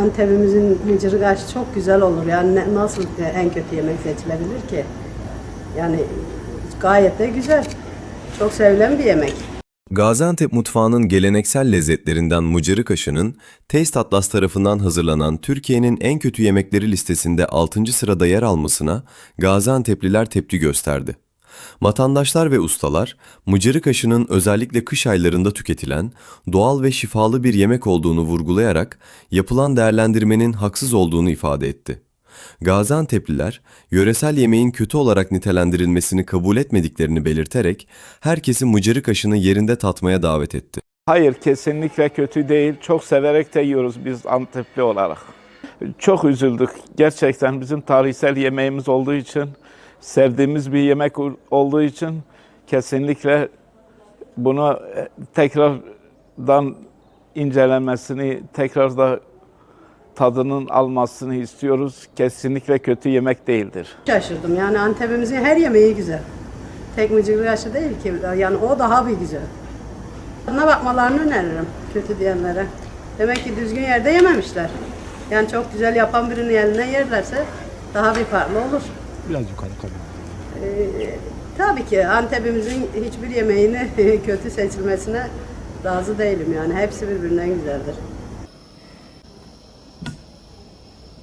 Antep'imizin mıcırık aşı çok güzel olur. Yani ne- nasıl e, en kötü yemek seçilebilir ki? Yani gayet de güzel. Çok sevilen bir yemek. Gaziantep mutfağının geleneksel lezzetlerinden mıcırık aşının, Taste Atlas tarafından hazırlanan Türkiye'nin en kötü yemekleri listesinde 6. sırada yer almasına Gaziantep'liler tepki gösterdi. Vatandaşlar ve ustalar, mıcırık aşının özellikle kış aylarında tüketilen doğal ve şifalı bir yemek olduğunu vurgulayarak yapılan değerlendirmenin haksız olduğunu ifade etti. Gaziantep'liler, yöresel yemeğin kötü olarak nitelendirilmesini kabul etmediklerini belirterek herkesi mıcırık aşını yerinde tatmaya davet etti. Hayır kesinlikle kötü değil. Çok severek de yiyoruz biz Antepli olarak. Çok üzüldük. Gerçekten bizim tarihsel yemeğimiz olduğu için, sevdiğimiz bir yemek olduğu için kesinlikle bunu e, tekrardan incelenmesini, tekrar da tadının almasını istiyoruz. Kesinlikle kötü yemek değildir. Şaşırdım. Yani Antep'imizin her yemeği güzel. Tek mıcırık aşı değil ki. Yani o daha bir güzel. Tadına bakmalarını öneririm kötü diyenlere. Demek ki düzgün yerde yememişler. Yani çok güzel yapan birinin eline yerlerse daha bir farklı olur. Biraz yukarı kalıyor. Tabii ki Antep'imizin hiçbir yemeğini kötü seçilmesine razı değilim yani. Hepsi birbirinden güzeldir.